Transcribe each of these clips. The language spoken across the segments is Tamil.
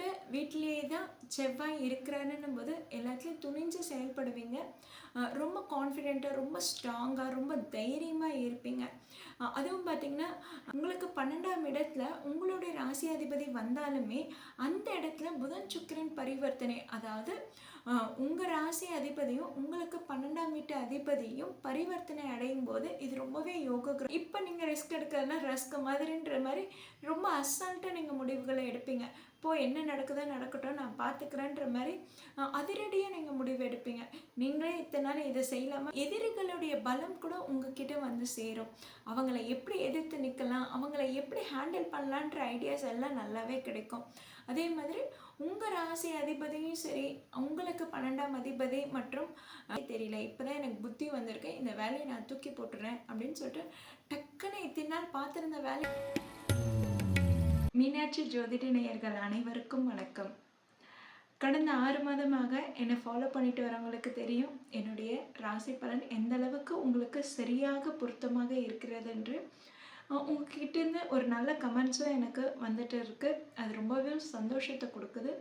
உங்களோட வீட்டிலேயே தான் செவ்வாய் இருக்கிறாருன்னும் போது எல்லாத்துலேயும் துணிஞ்சு செயல்படுவீங்க. ரொம்ப கான்ஃபிடெண்ட்டாக ரொம்ப ஸ்ட்ராங்காக ரொம்ப தைரியமாக இருப்பீங்க. அதுவும் பார்த்திங்கன்னா உங்களுக்கு பன்னெண்டாம் இடத்துல உங்களுடைய ராசி அதிபதி வந்தாலுமே அந்த இடத்துல புதன் சுக்கிரன் பரிவர்த்தனை அதாவது உங்கள் ராசி அதிபதியும் உங்களுக்கு பன்னெண்டாம் வீட்டு அதிபதியும் பரிவர்த்தனை அடையும் போது இது ரொம்பவே யோக இப்போ நீங்கள் ரிஸ்க் எடுக்கிறதுனா ரஸ்க் மாதிரின்ற மாதிரி ரொம்ப அசால்ட்டாக நீங்கள் முடிவுகளை எடுப்பீங்க. இப்போது என்ன நடக்குதோ நடக்கட்டும் நான் பார்த்துக்கிறேன்ற மாதிரி அதிரடியாக நீங்கள் முடிவு எடுப்பீங்க. நீங்களே இத்தனை நாள் இதை செய்யலாமா? எதிரிகளுடைய பலம் கூட உங்ககிட்ட வந்து சேரும். அவங்கள எப்படி எதிர்த்து நிற்கலாம் அவங்கள எப்படி ஹேண்டில் பண்ணலான்ற ஐடியாஸ் எல்லாம் நல்லாவே கிடைக்கும். அதே மாதிரி உங்கள் ராசி அதிபதியும் சரி உங்களுக்கு பன்னெண்டாம் அதிபதி மற்றும் தெரியல இப்போ தான் எனக்கு புத்தி வந்திருக்கு. இந்த வேலையை நான் தூக்கி போட்டுறேன் அப்படின்னு சொல்லிட்டு டக்குன்னு இத்தனை நாள் பார்த்துருந்த வேலை மீனாட்சி ஜோதிட நேயர்கள் அனைவருக்கும் வணக்கம். கடந்த ஆறு மாதமாக என்னை ஃபாலோ பண்ணிட்டு வரவங்களுக்கு தெரியும் என்னுடைய ராசி பலன் எந்த அளவுக்கு உங்களுக்கு சரியாக பொருத்தமாக இருக்கிறது என்று உங்ககிட்டேருந்து ஒரு நல்ல கமெண்ட்ஸும் எனக்கு வந்துட்டு இருக்கு. அது ரொம்பவே சந்தோஷத்தை கொடுக்குது.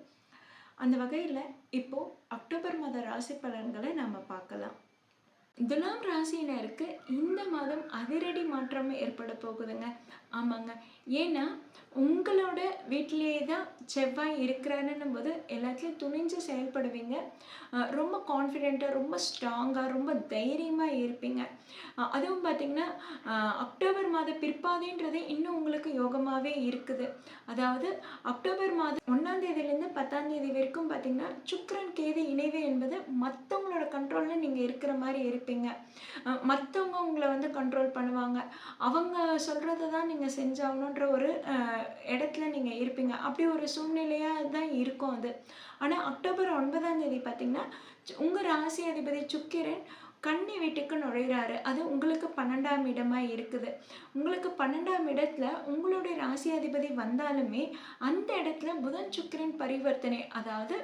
அந்த வகையில் இப்போது அக்டோபர் மாத ராசி பலன்களை நம்ம பார்க்கலாம். துலாம் ராசியினருக்கு இந்த மாதம் அதிரடி மாற்றம் ஏற்பட போகுதுங்க. ஆமாங்க. ஏன்னா உங்களோட வீட்டிலேயே தான் செவ்வாய் இருக்கிறாருன்னும் போது எல்லாத்துலேயும் துணிஞ்சு செயல்படுவீங்க. ரொம்ப கான்ஃபிடெண்ட்டாக ரொம்ப ஸ்ட்ராங்காக ரொம்ப தைரியமாக இருப்பீங்க. அதுவும் பார்த்திங்கன்னா அக்டோபர் மாத பிற்பாதைன்றது இன்னும் உங்களுக்கு யோகமாகவே இருக்குது. அதாவது அக்டோபர் மாதம் ஒன்றாந்தேதியிலேருந்து பத்தாந்தேதி வரைக்கும் பார்த்திங்கன்னா சுக்கரன் கேது இணைவு என்பது மற்றவங்களோட கண்ட்ரோலில் நீங்கள் இருக்கிற மாதிரி இருப்பீங்க. மற்றவங்க உங்களை வந்து கண்ட்ரோல் பண்ணுவாங்க. அவங்க சொல்கிறத தான் நீங்கள் நீங்கள் செஞ்சாகணுன்ற ஒரு இடத்துல நீங்கள் இருப்பீங்க. அப்படி ஒரு சூழ்நிலையாக தான் இருக்கும் அது. ஆனால் அக்டோபர் ஒன்பதாம் தேதி பார்த்தீங்கன்னா உங்கள் ராசி அதிபதி சுக்கிரன் கன்னி வீட்டுக்கு நுழையிறாரு. அது உங்களுக்கு பன்னெண்டாம் இடமாக இருக்குது. உங்களுக்கு பன்னெண்டாம் இடத்துல உங்களுடைய ராசி அதிபதி வந்தாலுமே அந்த இடத்துல புதன் சுக்கிரன் பரிவர்த்தனை அதாவது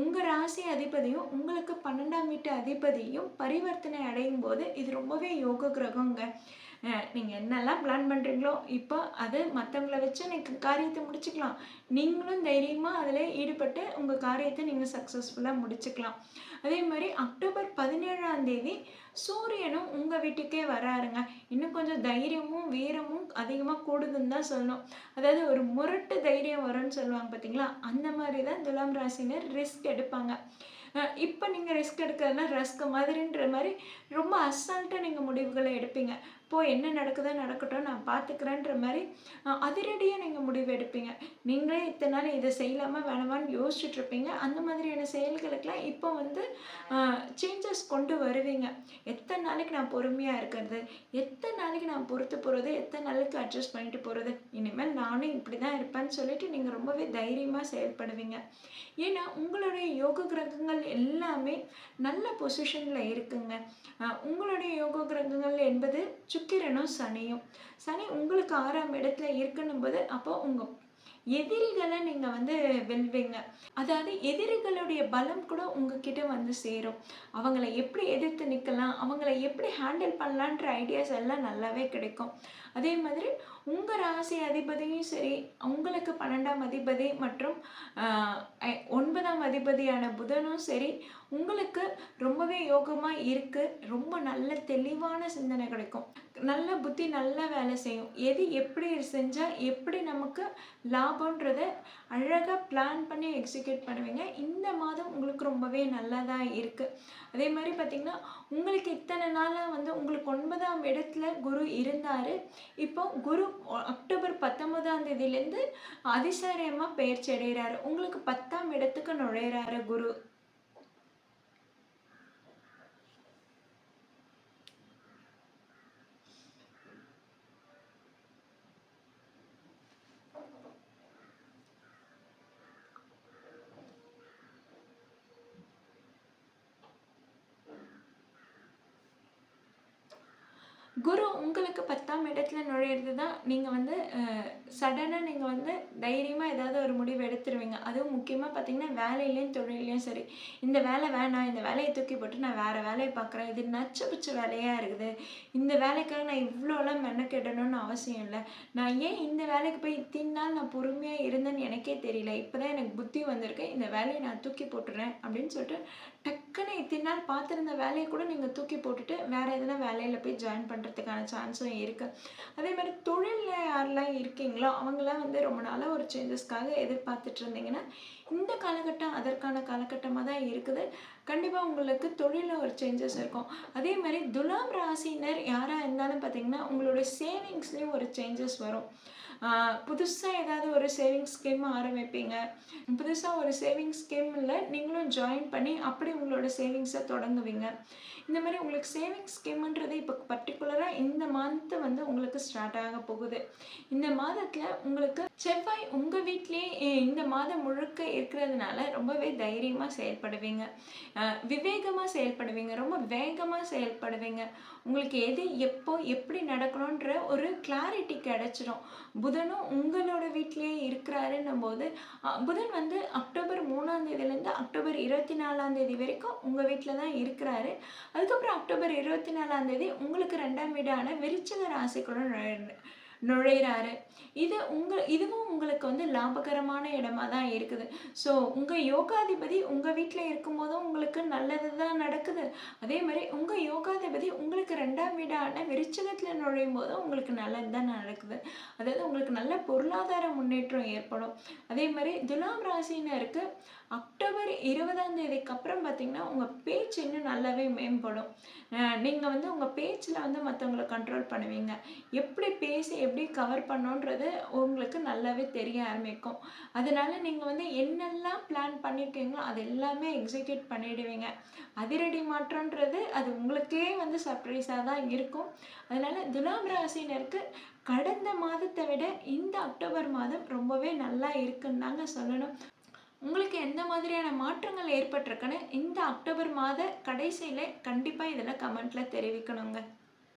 உங்கள் ராசி அதிபதியும் உங்களுக்கு பன்னெண்டாம் வீட்டு அதிபதியும் பரிவர்த்தனை அடையும் போது இது ரொம்பவே யோக கிரகங்க. நீங்கள் என்னெல்லாம் பிளான் பண்ணுறீங்களோ இப்போ அது மற்றவங்கள வச்சு நீங்கள் காரியத்தை முடிச்சுக்கலாம். நீங்களும் தைரியமாக அதில் ஈடுபட்டு உங்கள் காரியத்தை நீங்கள் சக்ஸஸ்ஃபுல்லாக முடிச்சுக்கலாம். அதே மாதிரி அக்டோபர் பதினேழாம் தேதி சூரியனும் உங்கள் வீட்டுக்கே வராருங்க. இன்னும் கொஞ்சம் தைரியமும் வீரமும் அதிகமாக கூடுதுன்னு தான் சொல்லணும். அதாவது ஒரு முரட்டு தைரியம் வரும்னு சொல்லுவாங்க பார்த்தீங்களா அந்த மாதிரி தான் துலாம் ராசினர் ரிஸ்க் எடுப்பாங்க. இப்போ நீங்கள் ரிஸ்க் எடுக்கிறதுனா ரஸ்க் மாதிரின்ற மாதிரி ரொம்ப அசால்ட்டாக நீங்கள் முடிவுகளை எடுப்பீங்க. போ என்ன நடக்குதோ நடக்கட்டும் நான் பார்த்துக்கிறேன்ற மாதிரி அதிரடியாக நீங்கள் முடிவு எடுப்பீங்க. நீங்களே இத்தனை நாள் இதை செய்யலாமா வேணாமான்னு யோசிச்சுட்டு இருப்பீங்க. அந்த மாதிரியான செயல்களுக்கெல்லாம் இப்போ வந்து சேஞ்சஸ் கொண்டு வருவீங்க. எத்தனை நாளைக்கு நான் பொறுமையாக இருக்கிறது? எத்தனை நாளைக்கு நான் பொறுத்து போகிறது எத்தனை நாளைக்கு அட்ஜஸ்ட் பண்ணிட்டு போகிறது இனிமேல் நானும் இப்படி தான் இருப்பேன்னு சொல்லிட்டு நீங்கள் ரொம்பவே தைரியமாக செயல்படுவீங்க. ஏன்னா உங்களுடைய யோக கிரகங்கள் எல்லாமே நல்ல பொசிஷனில் இருக்குங்க. உங்களுடைய யோக கிரகங்கள் என்பது சுக்கிரனும் சனியும். சனி உங்களுக்கு ஆறாம் இடத்துல இருக்குன்னும் போது அப்போ உங்கள் எதிரிகளை நீங்கள் வந்து வெல்வீங்க. அதாவது எதிரிகளுடைய பலம் கூட உங்ககிட்ட வந்து சேரும். அவங்கள எப்படி எதிர்த்து நிற்கலாம் அவங்கள எப்படி ஹேண்டில் பண்ணலான்ற ஐடியாஸ் எல்லாம் நல்லாவே கிடைக்கும். அதே மாதிரி உங்கள் ராசி அதிபதியும் சரி உங்களுக்கு பன்னெண்டாம் அதிபதி மற்றும் ஒன்பதாம் அதிபதியான புதனும் சரி உங்களுக்கு ரொம்பவே யோகமாக இருக்குது ரொம்ப நல்ல தெளிவான சிந்தனை கிடைக்கும். நல்ல புத்தி நல்லா வேலை செய்யும். எது எப்படி செஞ்சால் எப்படி நமக்கு லாபன்றத அழகாக பிளான் பண்ணி எக்ஸிக்யூட் பண்ணுவீங்க. இந்த மாதம் உங்களுக்கு ரொம்பவே நல்லதாக இருக்குது அதே மாதிரி பார்த்திங்கன்னா உங்களுக்கு இத்தனை நாளாக வந்து உங்களுக்கு ஒன்பதாம் இடத்துல குரு இருந்தார். இப்போ குரு அக்டோபர் பத்தொன்பதாம் தேதியிலேருந்து அதிசாரியமாக பயிற்சி அடைகிறாரு. உங்களுக்கு பத்தாம் இடத்துக்கு நுழையிறாரு குரு. குரு உங்களுக்கு பத்தாம் இடத்துல நுழையிறது தான் நீங்கள் வந்து சடனாக நீங்கள் வந்து தைரியமாக ஏதாவது ஒரு முடிவு எடுத்துருவீங்க. அதுவும் முக்கியமாக பார்த்தீங்கன்னா வேலையிலையும் தொழிலையும் சரி. இந்த வேலை வேணாம் இந்த வேலையை தூக்கி போட்டு நான் வேறு வேலையை பார்க்குறேன் இது நச்ச பிச்ச வேலையாக இருக்குது. இந்த வேலைக்காக நான் இவ்வளோலாம் மெனக்கெடணும்னு அவசியம் இல்லை. நான் ஏன் இந்த வேலைக்கு போய் இத்தனை நாள் நான் பொறுமையாக இருந்தேன்னு எனக்கே தெரியல. இப்போ தான் எனக்கு புத்தி வந்திருக்கு. இந்த வேலையை நான் தூக்கி போட்டுறேன் அப்படின்னு சொல்லிட்டு டக் டக்குன்னு இத்தனை நாள் பார்த்துருந்த வேலையை கூட நீங்கள் தூக்கி போட்டுட்டு வேறு எதனா வேலையில் போய் ஜாயின் பண்ணுறதுக்கான சான்ஸும் இருக்குது அதே மாதிரி தொழிலில் யாரெல்லாம் இருக்கீங்களோ அவங்களாம் வந்து ரொம்ப நாளாக ஒரு சேஞ்சஸ்க்காக எதிர்பார்த்துட்டு இருந்தீங்கன்னா இந்த காலகட்டம் அதற்கான காலகட்டமாக தான் இருக்குது. கண்டிப்பாக உங்களுக்கு தொழிலில் ஒரு சேஞ்சஸ் இருக்கும். அதே மாதிரி துலாம் ராசினர் யாராக இருந்தாலும் பார்த்தீங்கன்னா உங்களுடைய சேவிங்ஸ்லேயும் ஒரு சேஞ்சஸ் வரும். புதுசாக ஏதாவது ஒரு சேவிங்ஸ் ஸ்கீம் ஆரம்பிப்பீங்க. புதுசாக ஒரு சேவிங்ஸ் ஸ்கீமில் நீங்களும் ஜாயின் பண்ணி அப்படி உங்களோட சேவிங்ஸை தொடங்குவீங்க. இந்த மாதிரி உங்களுக்கு சேவிங்ஸ் ஸ்கீம்ன்றது இப்போ பர்டிகுலராக இந்த மந்த்து வந்து உங்களுக்கு ஸ்டார்ட் ஆக போகுது. இந்த மாதத்தில் உங்களுக்கு செவ்வாய் உங்கள் வீட்லேயே இந்த மாதம் முழுக்க இருக்கிறதுனால ரொம்பவே தைரியமாக செயல்படுவீங்க. விவேகமாக செயல்படுவீங்க. ரொம்ப வேகமாக செயல்படுவீங்க. உங்களுக்கு எது எப்போ எப்படி நடக்கணுன்ற ஒரு கிளாரிட்டி கிடைச்சிடும் புதனும் உங்களோட வீட்லேயே இருக்கிறாருன்னும் போது புதன் வந்து அக்டோபர் மூணாம் தேதியிலேருந்து அக்டோபர் இருபத்தி நாலாம் தேதி வரைக்கும் உங்கள் வீட்டில் தான் இருக்கிறாரு. அதுக்கப்புறம் அக்டோபர் இருபத்தி நாலாம் தேதி உங்களுக்கு ரெண்டாம் வீடான விருச்சிக ராசிக்குள்ள நுழையிறாரு. இது உங்கள் இதுவும் உங்களுக்கு வந்து லாபகரமான இடமா தான் இருக்குது. ஸோ உங்கள் யோகாதிபதி உங்கள் வீட்டில் இருக்கும்போதும் உங்களுக்கு நல்லது தான் நடக்குது. அதே மாதிரி உங்கள் யோகாதிபதி உங்களுக்கு ரெண்டாம் வீடான விருச்சகத்தில் நுழையும் போதும் உங்களுக்கு நல்லது தான் நடக்குது. அதாவது உங்களுக்கு நல்ல பொருளாதார முன்னேற்றம் ஏற்படும். அதே மாதிரி துலாம் ராசினருக்கு அக்டோபர் இருபதாம் தேதிக்கு அப்புறம் பார்த்தீங்கன்னா உங்கள் பேச்சு இன்னும் நல்லாவே மேம்படும். நீங்கள் வந்து உங்கள் பேச்சில் வந்து மற்றவங்களை கண்ட்ரோல் பண்ணுவீங்க. எப்படி பேசி எப்படி கவர் பண்ணோன்றது உங்களுக்கு நல்லாவே தெரிய ஆரம்பிக்கும். அதனால் நீங்கள் வந்து என்னெல்லாம் பிளான் பண்ணியிருக்கீங்களோ அது எல்லாமே எக்ஸிக்யூட் பண்ணிடுவீங்க. அதிரடி மாற்றன்றது அது உங்களுக்கே வந்து சர்ப்ரைஸாக தான் இருக்கும். அதனால் துலாம் ராசினருக்கு கடந்த மாதத்தை விட இந்த அக்டோபர் மாதம் ரொம்பவே நல்லா இருக்குன்னு தாங்க சொல்லணும். உங்களுக்கு எந்த மாதிரியான மாற்றங்கள் ஏற்பட்டிருக்குன்னு இந்த அக்டோபர் மாத கடைசியில் கண்டிப்பாக இதில் கமெண்ட்டில் தெரிவிக்கணுங்க.